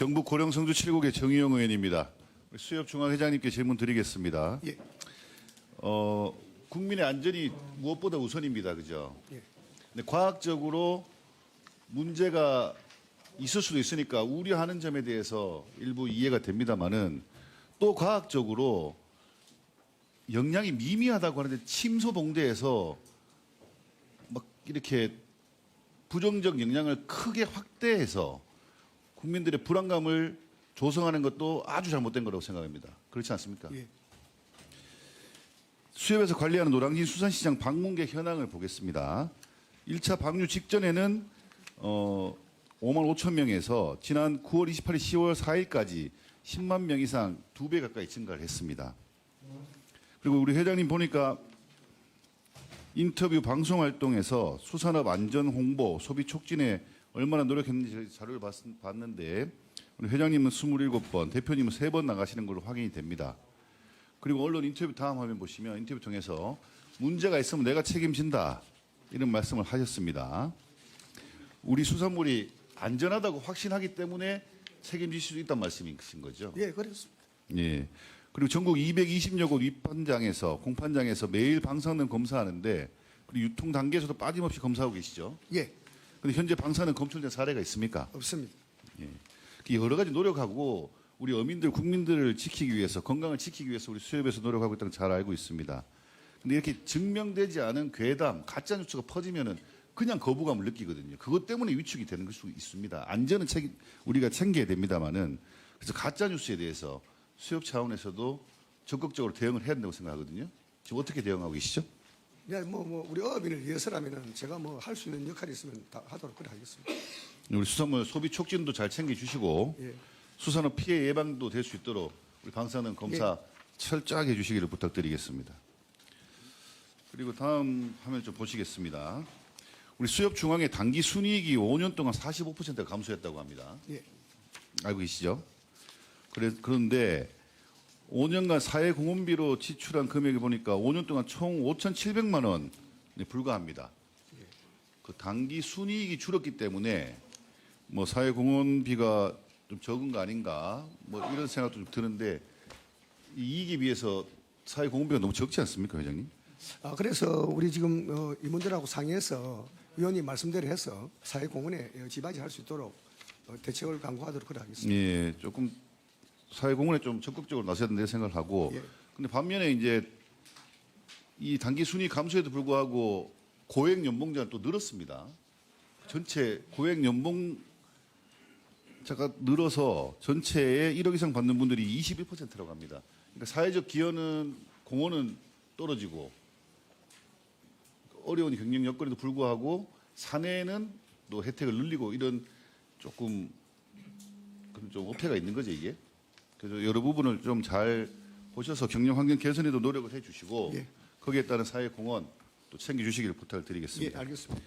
경북 고령 성주 7국의 정의용 의원입니다. 수협 중앙회장님께 질문 드리겠습니다. 예. 어, 국민의 안전이 무엇보다 우선입니다. 그죠? 예. 근데 과학적으로 문제가 있을 수도 있으니까 우려하는 점에 대해서 일부 이해가 됩니다만은 또 과학적으로 영향이 미미하다고 하는데 침소봉대에서 막 이렇게 부정적 영향을 크게 확대해서 국민들의 불안감을 조성하는 것도 아주 잘못된 거라고 생각합니다. 그렇지 않습니까? 예. 수협에서 관리하는 노량진 수산시장 방문객 현황을 보겠습니다. 1차 방류 직전에는 어, 5만 5천 명에서 지난 9월 28일 10월 4일까지 10만 명 이상 두 배 가까이 증가를 했습니다. 그리고 우리 회장님 보니까 인터뷰 방송 활동에서 수산업 안전 홍보, 소비 촉진에 얼마나 노력했는지 자료를 봤, 봤는데 우리 회장님은 27번, 대표님은 3번 나가시는 걸로 확인이 됩니다. 그리고 언론 인터뷰 다음 화면 보시면 인터뷰 통해서 문제가 있으면 내가 책임진다 이런 말씀을 하셨습니다. 우리 수산물이 안전하다고 확신하기 때문에 책임질 수 있다는 말씀이신 거죠. 예, 그렇습니다. 예. 그리고 전국 220여 곳 위판장에서 공판장에서 매일 방사능 검사하는데 그리고 유통 단계에서도 빠짐없이 검사하고 계시죠. 예, 근데 현재 방사능 검출된 사례가 있습니까? 없습니다. 그 여러 가지 노력하고 우리 어민들 국민들을 지키기 위해서 건강을 지키기 위해서 우리 수협에서 노력하고 있다는 걸잘 알고 있습니다. 근데 이렇게 증명되지 않은 괴담, 가짜 뉴스가 퍼지면은 그냥 거부감을 느끼거든요. 그것 때문에 위축이 되는 걸 수 있습니다. 안전은 책 우리가 챙겨야 됩니다만은 그래서 가짜 뉴스에 대해서 수협 차원에서도 적극적으로 대응을 해야 된다고 생각하거든요. 지금 어떻게 대응하고 계시죠? 네, 뭐, 뭐, 우리 어민을 위해서라면은 제가 뭐 할 수 있는 역할이 있으면 다 하도록 그래 하겠습니다. 우리 수산물 소비 촉진도 잘 챙겨주시고 예. 수산업 피해 예방도 될 수 있도록 우리 방사능 검사 철저하게 해주시기를 부탁드리겠습니다. 그리고 다음 화면 좀 보시겠습니다. 우리 수협 중앙의 단기 순이익이 5년 동안 45%가 감소했다고 합니다. 예, 알고 계시죠? 그래, 그런데 5년간 사회 공헌비로 지출한 금액을 보니까 5년 동안 총 5,700만 원에 불과합니다. 그 단기 순이익이 줄었기 때문에 뭐 사회 공헌비가 좀 적은 거 아닌가 뭐 이런 생각도 좀 드는데 이 이익에 비해서 사회 공헌비가 너무 적지 않습니까, 회장님? 아, 그래서 우리 지금 어, 임원들하고 상의해서 위원님 말씀대로 해서 사회공헌에 어, 지바지 할 수 있도록 어, 대책을 강구하도록 하겠습니다. 예, 조금 사회 공헌에 좀 적극적으로 나서야 된다고 생각을 하고, 예. 근데 반면에 이제 이 단기 순위 감소에도 불구하고 고액 연봉자는 또 늘었습니다. 전체 고액 연봉 자가 늘어서 전체에 1억 이상 받는 분들이 21%라고 합니다. 그러니까 사회적 기여는 공헌은 떨어지고 어려운 경영 여건에도 불구하고 사내는 또 혜택을 늘리고 이런 조금 그런 좀 오해가 있는 거죠 이게. 그래서 여러 부분을 좀 잘 보셔서 경영 환경 개선에도 노력을 해주시고 예. 거기에 따른 사회 공헌 또 챙겨주시기를 부탁을 예, 드리겠습니다. 알겠습니다.